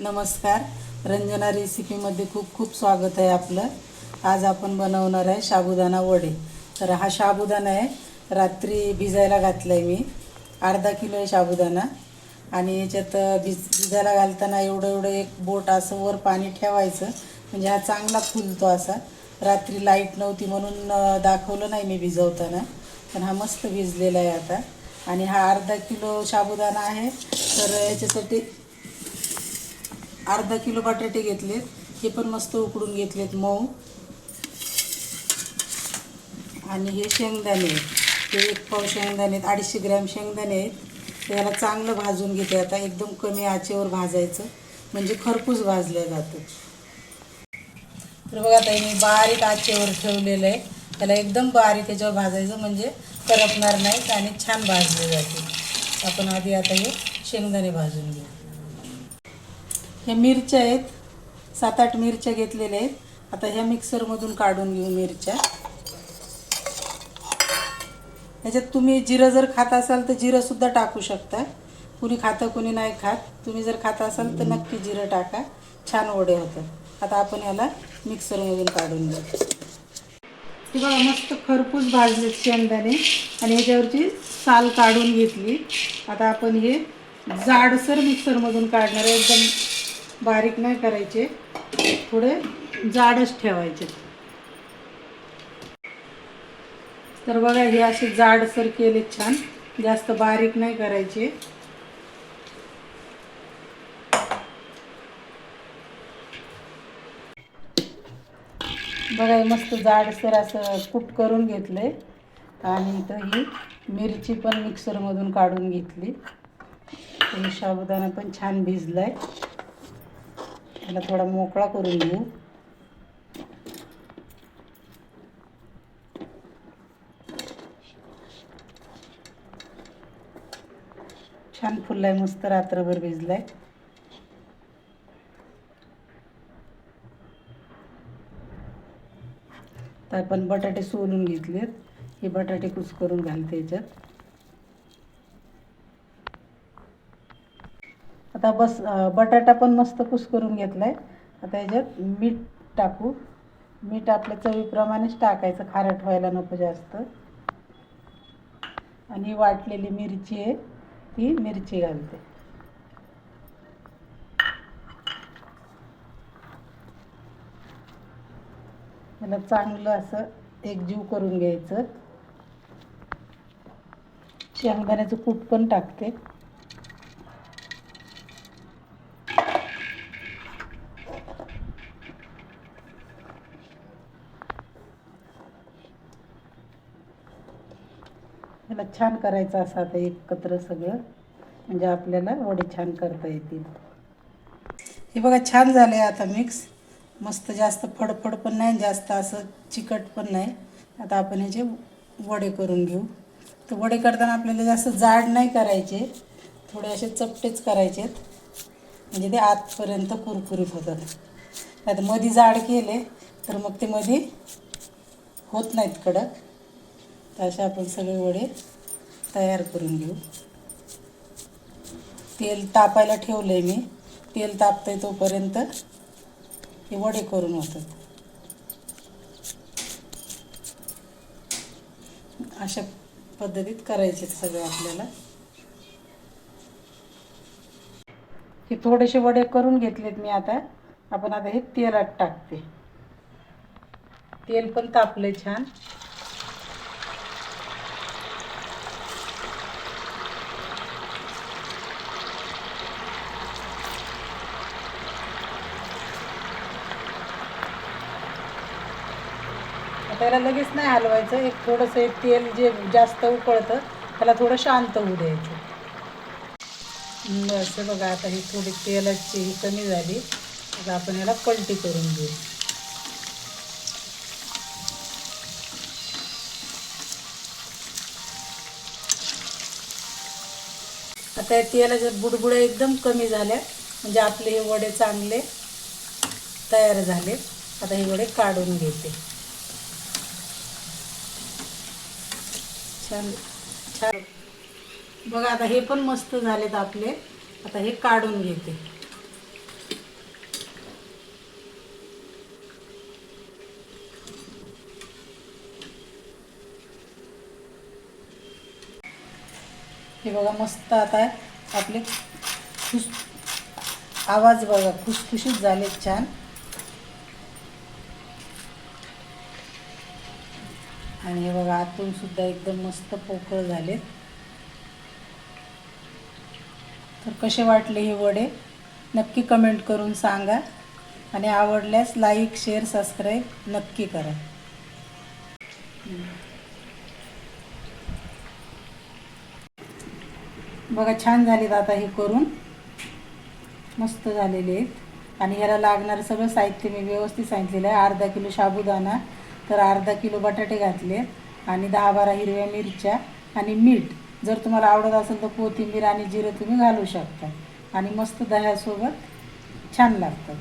नमस्कार. रंजना रेसिपीमध्ये खूप खूप स्वागत आहे आपलं. आज आपण बनवणार आहे साबुदाणा वडे. तर हा साबुदाणा आहे. रात्री भिजायला घातला आहे मी. अर्धा किलो आहे साबुदाणा आणि याच्यात भिज भिजायला घालताना एवढं एवढं एक बोट असं वर पाणी ठेवायचं. म्हणजे हा चांगला फुलतो असा. रात्री लाइट नव्हती म्हणून दाखवलं नाही मी भिजवताना. पण हा मस्त भिजलेला आहे आता. आणि हा अर्धा किलो साबुदाणा आहे. तर याच्यासाठी अर्धा किलो बटाटे घेतलेत. हे पण मस्त उकडून घेतलेत मऊ. आणि हे शेंगदाणे आहेत. हे एक पाव शेंगदाणे आहेत अडीचशे ग्रॅम शेंगदाणे आहेत. याला चांगलं भाजून घेते. आता एकदम कमी आचेवर भाजायचं. म्हणजे खरपूस भाजलं जातं. तर बघा आता मी बारीक आचेवर ठेवलेलं आहे. त्याला एकदम बारीक याच्यावर भाजायचं म्हणजे करपणार नाहीत आणि छान भाजले जाते आपण आधी आता हे शेंगदाणे भाजून घेऊ. ह्या मिरच्या आहेत. सात आठ मिरच्या घेतलेल्या आहेत. आता ह्या मिक्सरमधून काढून घेऊ मिरच्या. ह्याच्यात तुम्ही जिरं जर खात असाल तर जिरंसुद्धा टाकू शकता. कुणी खातं कुणी नाही खात. तुम्ही जर खात असाल तर नक्की जिरं टाका. छान वडे होतात. आता आपण याला मिक्सरमधून काढून घेऊ. हे बघा मस्त खरपूस भाजले शेंगदाणे. आणि ह्याच्यावरची साल काढून घेतली. आता आपण हे जाडसर मिक्सरमधून काढणार आहे. एकदम बारीक नाही करायचे. थोडे जाडच ठेवायचे. तर बघा हे असे जाडसर केले छान. जास्त बारीक नाही करायचे. बघा मस्त जाडसर असं कूट करून घेतलंय. आणि इथं ही मिरची पण मिक्सरमधून काढून घेतली. आणि साबुदाणा पण छान भिजलाय. याला थोडा मोकळा करून घेऊ. छान फुललाय मस्त रात्रभर भिजलाय. तर आपण बटाटे सोलून घेतलेत. हे बटाटे कुस करून घालते याच्यात. आता बस बटाटा पण मस्त कुस करून घेतलाय. आता याच्यात मीठ टाकू. मीठ आपल्या चवीप्रमाणेच टाकायचं खारट व्हायला नको जास्त. आणि वाटलेली मिरची आहे ती मिरची घालते. त्याला चांगलं असं एकजीव करून घ्यायचं. शेंगदाण्याचं कूट पण टाकते. त्याला छान करायचं असं आता एकत्र सगळं. म्हणजे आपल्याला वडे छान करता येतील. हे बघा छान झालं आहे आता मिक्स मस्त जास्त फडफड पण नाही जास्त असं चिकट पण नाही. आता आपण याचे वडे करून घेऊ. तर वडे करताना आपल्याला जास्त जाड नाही करायचे. थोडे असे चपटेच करायचे. म्हणजे ते आतपर्यंत कुरकुरीत होतात. आता मधी जाड केले तर मग ते मध्ये होत नाहीत कडक. असे आपण सगळे वडे तयार करून घेऊ. तेल तापायला ठेवलं आहे मी. तेल तापतंय तोपर्यंत हे वडे करून होतात. अशा पद्धतीत करायचे सगळे आपल्याला. हे थोडेसे वडे करून घेतलेत मी आता. आपण आता हे तेलात टाकते. तेल पण तापलंय छान. त्याला लगेच नाही हलवायचं. एक थोडंसं एक तेल जे जास्त उकळतं त्याला थोडं शांत होऊ द्यायचं. बस बघा आता ही थोडी तेलाची ही कमी झाली. आता आपण याला पलटी करून घेऊ. आता या तेलाच्या बुडबुड्या एकदम कमी झाल्या म्हणजे आपले हे वडे चांगले तयार झाले आता हे वडे काढून घेते. छान छान. बघा आता हे पण मस्त झालेत आपले. आता हे काढून घेते. हे बघा मस्त आता आपले खुश आवाज बघा खुशखुशीत झालेत छान. आणि हे बघा आतून सुद्धा एकदम मस्त पोकळ झाले तर कसे वाटले हे वडे? नक्की कमेंट करून सांगा. आणि आवडल्यास लाईक शेअर सबस्क्राईब नक्की करा. बघा छान झालेत आता हे करून. मस्त झालेले आहेत. आणि ह्याला लागणारं सगळं साहित्य मी व्यवस्थित सांगितलेलं आहे. अर्धा किलो साबुदाणा तर अर्धा किलो बटाटे घातले आणि दहा बारा हिरव्या मिरच्या आणि मीठ. जर तुम्हाला आवडत असेल तर कोथिंबीर आणि जिरं तुम्ही घालू शकता. आणि मस्त दह्यासोबत छान लागतात.